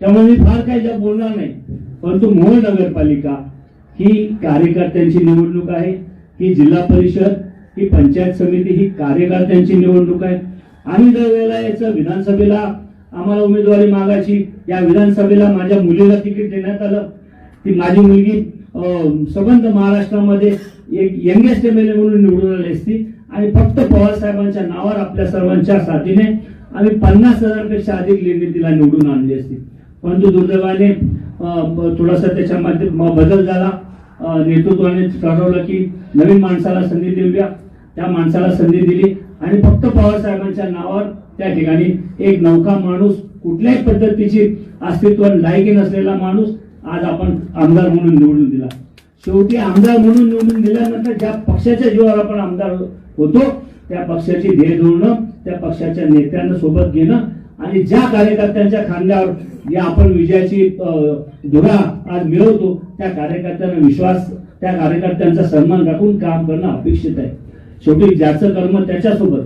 त्यामुळे मी फार काही ज्या बोलणार नाही. परंतु मोहोळ नगरपालिका ही कार्यकर्त्यांची निवडणूक आहे ही जिल्हा परिषद ही पंचायत समिती ही कार्यकर्त्यांची निवडणूक आहे. आम्ही दरवेळेला याचं विधानसभेला आम्हाला उमेदवारी मागायची या विधानसभेला माझ्या मुलीला तिकीट देण्यात आलं. ती माझी मुलगी सबंध संबंध महाराष्ट्रामध्ये एक यंगेस्ट एम एल ए म्हणून निवडून आली असती. आणि फक्त पवार साहेबांच्या नावावर आपल्या सर्वांच्या साथीने आम्ही पन्नास हजारपेक्षा अधिक लेणी तिला निवडून आणली असती. परंतु दुर्दैवाने थोडासा त्याच्यामध्ये बदल झाला. नेतृत्वाने ठरवलं की नवीन माणसाला संधी देऊया. त्या माणसाला संधी दिली आणि फक्त पवार साहेबांच्या नावावर त्या ठिकाणी एक नौका माणूस कुठल्याही पद्धतीची अस्तित्व लायकी नसलेला माणूस आज आपण आमदार म्हणून निवडून दिला. शेवटी आमदार म्हणून निवडून दिल्यानंतर ज्या पक्षाच्या जीवावर आपण आमदार होतो त्या पक्षाची ध्येय धोरणं त्या पक्षाच्या नेत्यांना सोबत घेणं आणि ज्या कार्यकर्त्यांच्या खांद्यावर या आपण विजयाची धुरा आज मिळवतो त्या कार्यकर्त्यांना विश्वास त्या कार्यकर्त्यांचा सन्मान राखून काम करणं अपेक्षित आहे. शेवटी ज्याचं कर्म त्याच्यासोबत